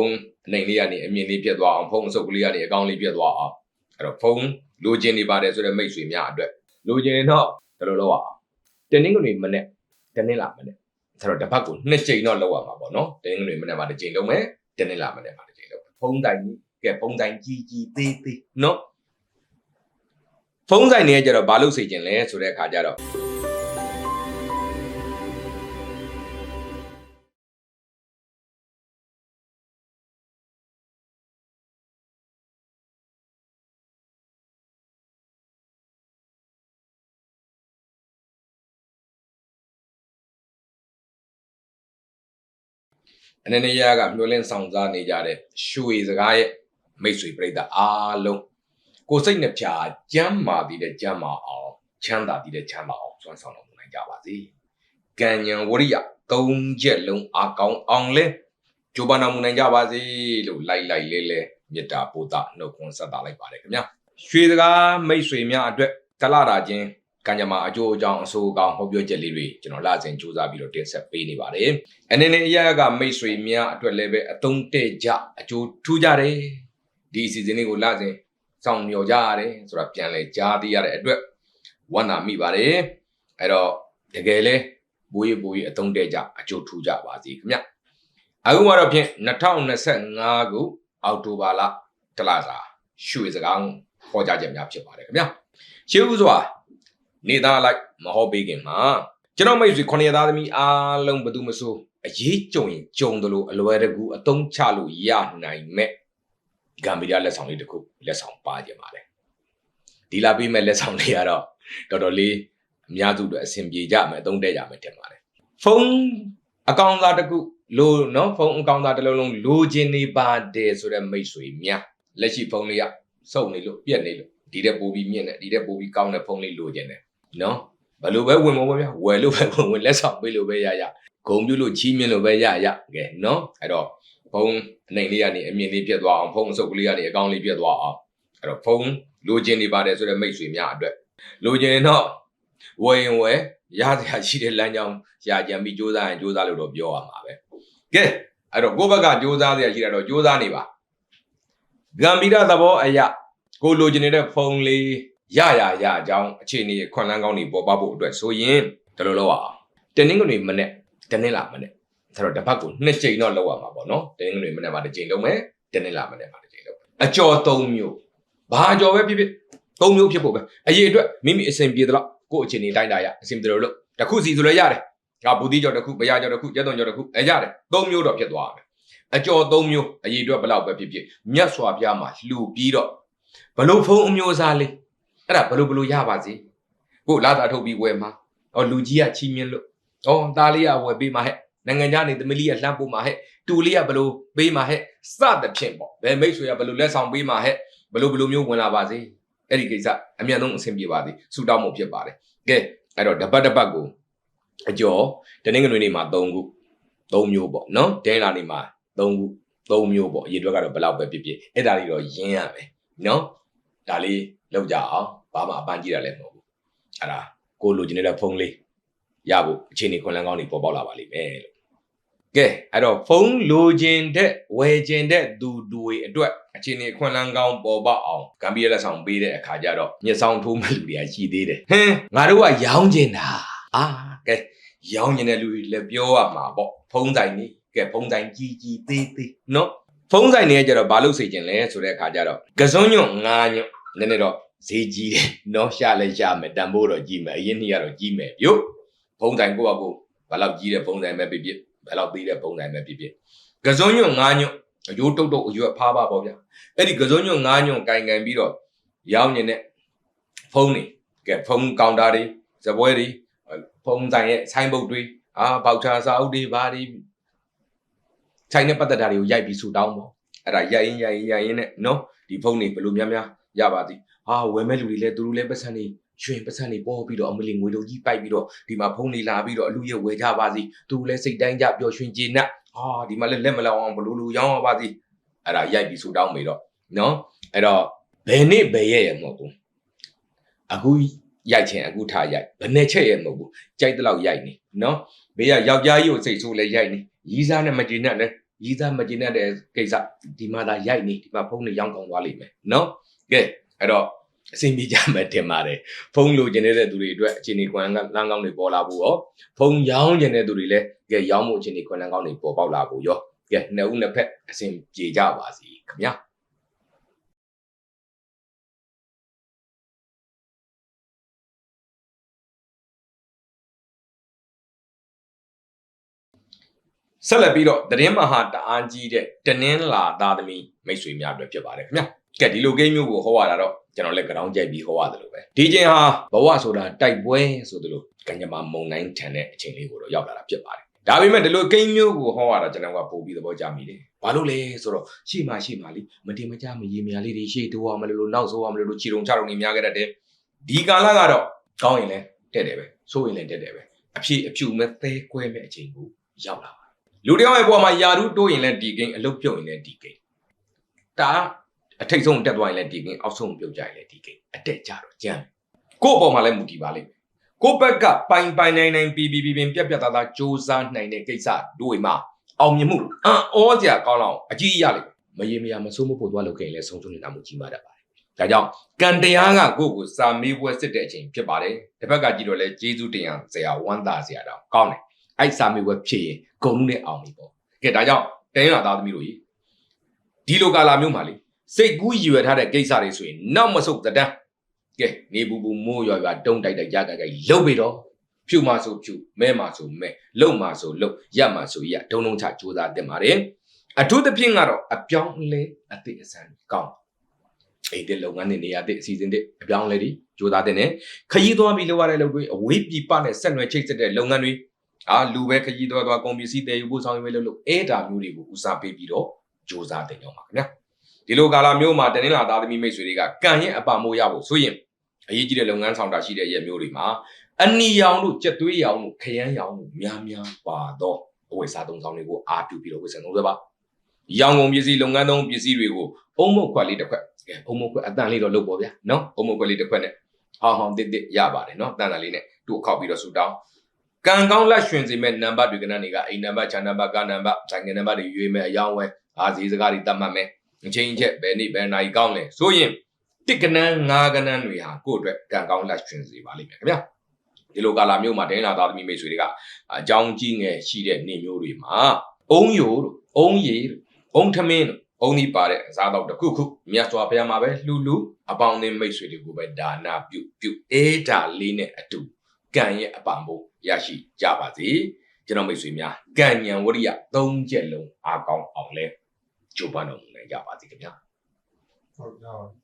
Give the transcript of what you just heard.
ုန်းအနိုင်လေးကနေအမြင်လေးပြတ်သွားအောင်ဖုန်းအစုပ်ကလေးကနေအကောင့်လေးပြတ်သွားအောင်အဲ့တော့ဖုန်းလိုချင်နေပါတယ်ဆိုတဲ့မိတ်ဆွေများအတွက်လိုချင်ရင်တော့ဘယ်လိုလုပ်ရအောင်တင်းင်းကနေမနဲ့တင်းင်းလာမနဲ့ဆိုတော့တစ်ဖက်ကိုနှစ်ချိန်တော့လောက်ရမှာပေါ့နော်တင်းင်းကနေမနဲ့မှာတစ်ချိန်လုံးမယ်တင်းင်းလာမနဲ့မှာတစ်ချိန်လုံးဖုန်းတိုင်ကြီးကဲဖုန်းတိုင်ကြီးကြီးသေးသေးနော်ဖုန်းဆိုင်တွေကကြတော့ဘာလို့စေချင်လဲဆိုတဲ့အခါကျတော့ အနေနဲ့ရကမျောလင်းဆောင်စားနေကြတဲ့ရွှေစကားရဲ့မိတ်ဆွေပြိတ္တာအားလုံးကိုယ်စိတ်နှပြကျမ်းမာတည်တဲ့ကျမ်းမာအောင်ချမ်းသာတည်တဲ့ချမ်းသာအောင်စွမ်းဆောင်တော်မူနိုင်ကြပါစေ။ကံဉဏ်ဝရိယသုံးချက်လုံးအကောင်းအောင်လဲကြိုးပမ်းတော်မူနိုင်ကြပါစေလို့လိုက်လိုက်လေးလေးမေတ္တာပို့တာနှုတ်ခွန်းဆက်တာလိုက်ပါတယ်ခင်ဗျာ။ရွှေစကားမိတ်ဆွေများအတွက်တလတာချင်း ကံကြမ္မာအကျိုးအကြောင်းအဆိုးအကောင်းဟောပြောချက်လေးတွေကျွန်တော်လာစဉ်စူးစမ်းပြီးတော့တင်ဆက်ပေးနေပါတယ်။အနေနဲ့အရာကမိတ်ဆွေများအတွက်လည်းပဲအသုံးတဲ့ကြအကျိုးထူးကြတယ်။ဒီအစီအစဉ်လေးကိုလာစဉ်စောင့်မျှော်ကြရတယ်ဆိုတာပြန်လဲကြားသိရတဲ့အတွက်ဝမ်းသာမိပါတယ်။အဲ့တော့တကယ်လဲဘိုးရဘိုးရအသုံးတဲ့ကြအကျိုးထူးကြပါစေခင်ဗျ။အခုမှတော့ဖြင့်2025ခုအောက်တိုဘာလတလစာရွှေစကားဟောကြားချက်များဖြစ်ပါတယ်ခင်ဗျ။ရှေးဦးစွာ နေသားလိုက်မဟောပေးခင်မှာကျွန်တော်မိတ်ဆွေခொနရသားသမီးအားလုံးဘယ်သူမဆိုအရေးကြုံရင်ကြုံတယ်လို့အလွယ်တကူအသုံးချလို့ရနိုင်မဲ့ဂမ်ဘီယာလက်ဆောင်လေးတစ်ခုလက်ဆောင်ပါကြပါလေဒီလာပေးမဲ့လက်ဆောင်လေးကတော့တော်တော်လေးအများစုအတွက်အဆင်ပြေကြမယ်အသုံးတဲ့ကြမယ်ထင်ပါတယ်ဖုန်းအကောင့်သားတစ်ခုလိုနော်ဖုန်းအကောင့်သားတစ်လုံးလုံးလိုချင်နေပါတယ်ဆိုတဲ့မိတ်ဆွေများလက်ရှိဖုန်းလေးကစုံနေလို့ပြက်နေလို့ဒီတဲ့ပို့ပြီးမြင့်နေဒီတဲ့ပို့ပြီးကောင်းတဲ့ဖုန်းလေးလိုချင်တယ် နော်ဘယ်လိုပဲဝင်မပေါ့ဗျာဝယ်လို့ပဲဝင်ဝင်လက်ဆောင်ပေးလို့ပဲရရဂုံပြုလို့ချီးမြှင့်လို့ပဲရရကဲနော်အဲ့တော့ဖုန်းအနိုင်လေးကနေအမြင်လေးပြတ်သွားအောင်ဖုန်းအစုပ်ကလေးကနေအကောင့်လေးပြတ်သွားအောင်အဲ့တော့ဖုန်းလိုချင်နေပါတယ်ဆိုတဲ့မိတ်ဆွေများအတွက်လိုချင်ရင်တော့ဝယ်ရင်ဝယ်ရစရာရှိတဲ့လမ်းကြောင်းရာကြံပြီးစူးစမ်းရင်စူးစမ်းလို့တော့ပြောရမှာပဲကဲအဲ့တော့ကိုယ့်ဘက်ကစူးစမ်းစရာရှိတာတော့စူးစမ်းနေပါဂမ်ဘီရာသဘောအရာကိုလိုချင်နေတဲ့ဖုန်းလေး ရရရအကြောင်းအခြေအနေခွန်လန်းကောင်းတွေပေါ်ပေါက်ဖို့အတွက်ဆိုရင်ဒီလိုလုပ်အောင်တင်းနှင်းကနေမနဲ့တင်းနှင်းလာမနဲ့ဆိုတော့တစ်ပတ်ကိုနှစ်ကြိမ်တော့လုပ်ရမှာပေါ့နော်တင်းနှင်းကနေမနဲ့မှာတစ်ကြိမ်လုပ်မယ်တင်းနှင်းလာမနဲ့မှာတစ်ကြိမ်လုပ်အကျော်၃မျိုးဘာအကျော်ပဲဖြစ်ဖြစ်၃မျိုးဖြစ်ဖို့ပဲအရေးအတွက်မိမိအစဉ်ပြေတော့ကိုယ့်အခြေအနေတိုင်းတာရအစဉ်ပြေလို့လို့တစ်ခုစီဆိုလည်းရတယ်ငါဘူတိကျော်တစ်ခုဘရာကျော်တစ်ခုကျက်သွန်ကျော်တစ်ခုအဲရတယ်၃မျိုးတော့ဖြစ်သွားမယ်အကျော်၃မျိုးအရေးအတွက်ဘယ်လောက်ပဲဖြစ်ဖြစ်မြတ်စွာဘုရားမှာလှူပြီးတော့ဘလို့ဖုံးအမျိုးအစားလေး အဲ့ဒါဘလို့ဘလို့ရပါစေကိုလာတာထုတ်ပြီးဝယ်မှာဟောလူကြီးကချီးမြှင့်လို့ဟောသားလေးကဝယ်ပေးမှာဟဲ့နိုင်ငံခြားနေသမီးလေးကလှမ်းပို့မှာဟဲ့တူလေးကဘလို့ပေးမှာဟဲ့စသဖြင့်ပေါ့ဘယ်မိတ်ဆွေကဘလို့လက်ဆောင်ပေးမှာဟဲ့ဘလို့ဘလို့မျိုးဝင်လာပါစေအဲ့ဒီကိစ္စအမြန်ဆုံးအဆင်ပြေပါသည်ဆူတောင်းမှုဖြစ်ပါတယ်ကဲအဲ့တော့တပတ်တပတ်ကိုအကျော်တနင်္ဂနွေနေ့မှာ3ခု3မျိုးပေါ့နော်ဒဲလာနေ့မှာ3ခု3မျိုးပေါ့အရေးအတွက်ကတော့ဘယ်လောက်ပဲဖြစ်ဖြစ်အဲ့ဒါလေးတော့ရင်းရမယ်နော်ဒါလေးလောက်ကြအောင် ဘာမှအပန်းကြည့်ရလဲမဟုတ်ဘူးအဲ့ဒါကိုလိုချင်နေတဲ့ဖုန်းလေးရဖို့အခြေအနေခွန်လန်းကောင်းတွေပေါ်ပေါက်လာပါလိမ့်မယ်လို့ကဲအဲ့တော့ဖုန်းလိုချင်တဲ့ဝယ်ချင်တဲ့သူတွေအတွက်အခြေအနေခွန်လန်းကောင်းပေါ်ပေါက်အောင်ကံပြည့်လက်ဆောင်ပေးတဲ့အခါကျတော့ညဆောင်ထိုးမဲ့လူတွေကရှိသေးတယ်ဟင်းငါတို့ကရောင်းချင်တာအာကဲရောင်းချင်တဲ့လူတွေလည်းပြောရမှာပေါ့ဖုန်းဆိုင်နေကဲဖုန်းဆိုင်ကြီးကြီးသေးသေးနော်ဖုန်းဆိုင်တွေကကျတော့ဘာလို့စေချင်လဲဆိုတဲ့အခါကျတော့ကစွန်းညွန့်ငါညွန့်နည်းနည်းတော့ ဈေးကြီးတယ်နော်ရှာလဲရှာမယ်တန်ဖိုးတော့ကြီးမယ်အရင်နှစ်ကတော့ကြီးမယ်ပြုတ်ဖုံးတိုင်ကိုယ့်အကိုဘယ်လောက်ကြီးတဲ့ဖုံးတိုင်ပဲဖြစ်ဖြစ်ဘယ်လောက်သေးတဲ့ဖုံးတိုင်ပဲဖြစ်ဖြစ်ကစုံညွန့်ငါးညွန့်အယိုးတုတ်တုတ်အရွက်ဖားပါပေါ့ဗျာအဲ့ဒီကစုံညွန့်ငါးညွန့်ကင်ကင်ပြီးတော့ရောင်းနေတဲ့ဖုံးတွေကဲဖုံးကောင်တာတွေဇပွဲတွေဖုံးတိုင်ရဲ့ဆိုင်းဘုတ်တွေအာပေါချာစာအုပ်တွေဘာတွေဆိုင်နဲ့ပတ်သက်တာတွေကိုရိုက်ပြီးဆူတောင်းပေါ့အဲ့ဒါရိုက်ရင်ရိုက်ရင်ရိုက်ရင်နဲ့နော်ဒီဖုံးတွေဘယ်လိုများများ ရပါသည်ဟာဝယ်မဲ့လူတွေလည်းသူတို့လည်းပတ်စံနေရွှင်ပတ်စံနေပေါ်ပြီးတော့အမလီငွေတို့ကြီးပိုက်ပြီးတော့ဒီမှာဖုံးနေလာပြီးတော့အလူရဲ့ဝယ်ကြပါစီသူလည်းစိတ်တိုင်းကြပျော်ရွှင်ကျေနပ်ဟာဒီမှာလည်းလက်မလောင်အောင်ဘလူလူရောင်းရပါစီအဲ့ဒါရိုက်ပြီးဆူတောင်းပြီးတော့နော်အဲ့တော့ဘယ်နေ့ဘယ်ရက်ရမဟုတ်ဘူးအခုရိုက်ချင်အခုထားရိုက်ဘယ်နဲ့ချက်ရမဟုတ်ဘူးကြိုက်တဲ့လောက်ရိုက်နေနော်ဘေးကယောက်ျားကြီးကိုစိတ်ဆိုးလဲရိုက်နေရီးစားနဲ့မကျေနပ်လဲရည်သားမကျင်တဲ့ကိစ္စဒီမှာသာရိုက်နေဒီမှာဖုန်းနဲ့ရောင်းကောင်းသွားလိမ့်မယ်နော် ကဲအဲ့တော့အဆင်ပြေကြမယ်တင်ပါတယ်ဖုန်းလိုချင်တဲ့သူတွေအတွက်အချိန်ဒီကွန်လန်းလန်းကောင်းတွေပေါ်လာဖို့ရောဖုန်းရောင်းချင်တဲ့သူတွေလည်းကဲရောင်းမှုအချိန်ဒီကွန်လန်းကောင်းတွေပေါ်ပေါက်လာဖို့ရောကဲနှစ်ဦးနှစ်ဖက်အဆင်ပြေကြပါစီခင်ဗျာဆက်လက်ပြီးတော့သတင်းမဟာတအားကြီးတဲ့တနင်းလာသားသမီးမိတ်ဆွေများအတွက်ဖြစ်ပါတယ်ခင်ဗျာ ကဲဒီလိုကိန်းမျိုးကိုဟောရတာတော့ကျွန်တော်လည်းကြောင်းကြိုက်ပြီးဟောရတယ်လို့ပဲဒီချိန်ဟာဘဝဆိုတာတိုက်ပွဲဆိုသလိုကညမမုံတိုင်းထန်တဲ့အချိန်လေးကိုတော့ရောက်လာတာဖြစ်ပါတယ်ဒါပေမဲ့ဒီလိုကိန်းမျိုးကိုဟောရတာကျွန်တော်ကပို့ပြီးသဘောကျမိတယ်ဘာလို့လဲဆိုတော့ရှေ့မှာရှေ့မှာလေမတင်မကြမရေမြာလေးတွေရှေ့တိုးအောင်မလို့လို့နောက်ဆိုးအောင်မလို့လို့ခြေတုံချတုံနေများခဲ့တတ်တယ်ဒီကာလကတော့ကောင်းရင်လည်းတက်တယ်ပဲဆိုးရင်လည်းတက်တယ်ပဲအဖြေအဖြူမဲ့သဲကွဲမဲ့အချိန်ကိုရောက်လာပါလူတယောက်ရဲ့ဘဝမှာယာရုတိုးရင်လည်းဒီကိန်းအလုတ်ပြုတ်ရင်လည်းဒီကိန်းဒါ အထိတ်ဆုံးတက်သွားရင်လည်းဒီကိန်းအောက်ဆုံးပြုတ်ကြရင်လည်းဒီကိန်းအတက်ကြတော့ကြမ်းကို့အပေါ်မှာလည်းမူတည်ပါလိမ့်မယ်ကို့ဘက်ကပိုင်ပိုင်နိုင်နိုင်ပြီးပြီးပြီးပြက်ပြက်သားသားစူးစမ်းနိုင်တဲ့ကိစ္စတို့မှာအောင်မြင်မှုအံ့ဩစရာကောင်းလောက်အကြီးရလိမ့်မယ်မရေမရမဆိုးမဖို့သွားလုပ်ခဲ့ရင်လည်းဆုံးရှုံးနေတာမှုကြီးမားတတ်ပါတယ်ဒါကြောင့်ကံတရားကကိုယ့်ကိုစာမေးပွဲစစ်တဲ့အချိန်ဖြစ်ပါတယ်တစ်ဖက်ကကြည့်တော့လဲဂျေဇုတင်ရဆရာဝမ်းသာဆရာတော့ကောင်းတယ်အဲ့စာမေးပွဲဖြစ်ရင်ဂုံမှုနဲ့အောင်ပြီပေါ့ကဲဒါကြောင့်တင်းရသားသမီးတို့ကြီးဒီလိုကာလာမျိုးမှာလေ စိတ်ကူးရည်ရွယ်ထားတဲ့ကိစ္စတွေဆိုရင်နောက်မဆုတ်တဲ့တန်းကဲနေဘူးဘူးမိုးရွာရွာတုံးတိုက်တိုက်ရကြကြလှုပ်ပြီတော့ဖြူမဆိုဖြူမဲမဆိုမဲလှုပ်မဆိုလှုပ်ရက်မဆိုရက်ဒုံဒုံချကြိုးစားတင်ပါတယ်အထူးသဖြင့်ကတော့အပြောင်းအလဲအသည့်အဆန်းကောင်းအိမ်တဲ့လုပ်ငန်းတွေနေရာတဲ့အစီအစဉ်တွေအပြောင်းအလဲတွေကြိုးစားတင်တယ်ခရီးသွားပြီးလုပ်ရတဲ့လုပ်တွေအဝေးပြပနဲ့ဆက်နွယ်ချိတ်ဆက်တဲ့လုပ်ငန်းတွေအာလူပဲခရီးသွားသွားကုန်ပစ္စည်းတည်ယူဖို့ဆောင်ရွက်မယ်လို့လို့အဲ့ဒါမျိုးတွေကိုဦးစားပေးပြီးတော့ကြိုးစားတင်ကြပါခင်ဗျာ ဒီလိုကာလမျိုးမှာတနင်္လာသားသမီးမိတ်ဆွေတွေကကံရဲ့အပမိုးရဖို့ဆိုရင်အရေးကြီးတဲ့လုပ်ငန်းဆောင်တာရှိတဲ့ရက်မျိုးတွေမှာအနီရောင်တို့ကြက်သွေးရောင်တို့ခရမ်းရောင်တို့များများပါတော့အဝယ်စားသုံးဆောင်တွေကိုအားပြုပြီးတော့ဝယ်ဆင်သုံးသပါရောင်ကုန်ပစ္စည်းလုပ်ငန်းသုံးပစ္စည်းတွေကိုအုံမုတ်ခွက်လေးတစ်ခွက်ကဲအုံမုတ်ခွက်အတန်လေးတော့လုပ်ပေါ့ဗျာနော်အုံမုတ်ခွက်လေးတစ်ခွက်နဲ့ဟောင်းဟောင်းတစ်တစ်ရပါတယ်နော်တန်တန်လေးနဲ့သူ့အခောက်ပြီးတော့ဆူတောင်းကံကောင်းလက်ရွှင်စေမဲ့နံပါတ်တွေကနန်းတွေကအိမ်နံပါတ်ခြံနံပါတ်ကားနံပါတ်ဆိုင်ငယ်နံပါတ်တွေရွေးမဲ့အယောင်းဝဲအားစီစကားတွေတတ်မှတ်မယ် အချင်းချက်ဘယ်နေ့ဘယ်နိုင်ကောင်းလဲဆိုရင်တစ်ကနန်းငါးကနန်းတွေဟာကိုယ့်အတွက်ကံကောင်းလက်ရွှင်စေပါလိမ့်မယ်ခင်ဗျာဒီလိုကာလာမျိုးမှာဒိန်းလာသားသမီးမိတ်ဆွေတွေကအကြောင်းကြီးငယ်ရှိတဲ့နေမျိုးတွေမှာအုံယိုတို့အုံရည်တို့အုံထမင်းတို့အုံဒီပါတဲ့အစားတော့တစ်ခုခုမြတ်စွာဘုရားမှာပဲလှူလှူအပေါင်းအသင်းမိတ်ဆွေတွေကိုပဲဒါနာပြုပြုအေးဒါလေးနဲ့အတူကံရဲ့အပံဖို့ရရှိကြပါစေကျွန်တော်မိတ်ဆွေများကံဉဏ်ဝရိယ၃ချက်လုံးအားကောင်းအောင်လဲ ကြိုးပမ်းတော်မူနိုင်ကြပါစေခင်ဗျာဟုတ်ကဲ့